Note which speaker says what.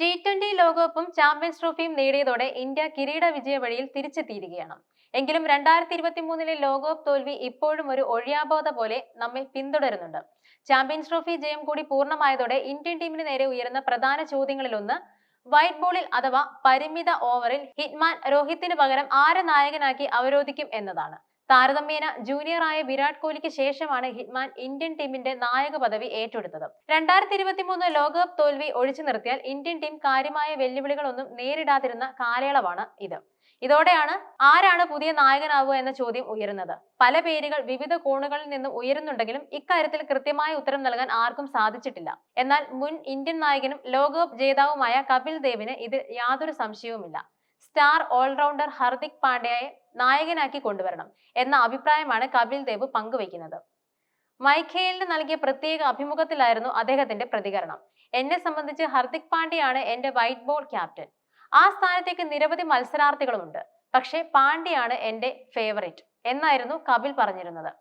Speaker 1: T twenty ലോകകപ്പും champions ട്രോഫിയും നേടിയതോടെ ഇന്ത്യ കിരീട വിജയ വഴിയിൽ തിരിച്ചെത്തിയിരിക്കുകയാണ്. എങ്കിലും രണ്ടായിരത്തി ഇരുപത്തി മൂന്നിലെ ലോകകപ്പ് തോൽവി ഇപ്പോഴും ഒരു ഒഴിയാബോധ പോലെ നമ്മെ പിന്തുടരുന്നുണ്ട്. ചാമ്പ്യൻസ് ട്രോഫി ജയം കൂടി പൂർണമായതോടെ ഇന്ത്യൻ ടീമിന് നേരെ ഉയരുന്ന പ്രധാന ചോദ്യങ്ങളിലൊന്ന് വൈറ്റ് ബോളിൽ അഥവാ പരിമിത ഓവറിൽ ഹിറ്റ്മാൻ രോഹിത്തിന് പകരം ആരെ നായകനാക്കി അവരോധിക്കും എന്നതാണ്. താരതമ്യേന ജൂനിയറായ വിരാട് കോഹ്ലിക്ക് ശേഷമാണ് ഹിറ്റ്മാൻ ഇന്ത്യൻ ടീമിന്റെ നായക പദവി ഏറ്റെടുത്തത്. രണ്ടായിരത്തി ഇരുപത്തി മൂന്ന് ലോകകപ്പ് തോൽവി ഒഴിച്ചു നിർത്തിയാൽ ഇന്ത്യൻ ടീം കാര്യമായ വെല്ലുവിളികളൊന്നും നേരിടാതിരുന്ന കാലയളവാണ് ഇത്. ഇതോടെയാണ് ആരാണ് പുതിയ നായകനാവുക എന്ന ചോദ്യം ഉയരുന്നത്. പല പേരുകൾ വിവിധ കോണുകളിൽ നിന്നും ഉയരുന്നുണ്ടെങ്കിലും ഇക്കാര്യത്തിൽ കൃത്യമായ ഉത്തരം നൽകാൻ ആർക്കും സാധിച്ചിട്ടില്ല. എന്നാൽ മുൻ ഇന്ത്യൻ നായകനും ലോകകപ്പ് ജേതാവുമായ കപിൽ ദേവിന് ഇതിൽ യാതൊരു സംശയവുമില്ല. സ്റ്റാർ ഓൾറൗണ്ടർ ഹർദിക് പാണ്ഡ്യയെ നായകനാക്കി കൊണ്ടുവരണം എന്ന അഭിപ്രായമാണ് കപിൽ ദേവ് പങ്കുവയ്ക്കുന്നത്. മൈഖേലിന് നൽകിയ പ്രത്യേക അഭിമുഖത്തിലായിരുന്നു അദ്ദേഹത്തിന്റെ പ്രതികരണം. എന്നെ സംബന്ധിച്ച് ഹർദിക് പാണ്ഡ്യയാണ് എന്റെ വൈറ്റ് ബോൾ ക്യാപ്റ്റൻ ആ സ്ഥാനത്തേക്ക് നിരവധി മത്സരാർത്ഥികളുമുണ്ട്. പക്ഷേ പാണ്ഡ്യയാണ് എന്റെ ഫേവറേറ്റ് എന്നായിരുന്നു കപിൽ പറഞ്ഞിരുന്നത്.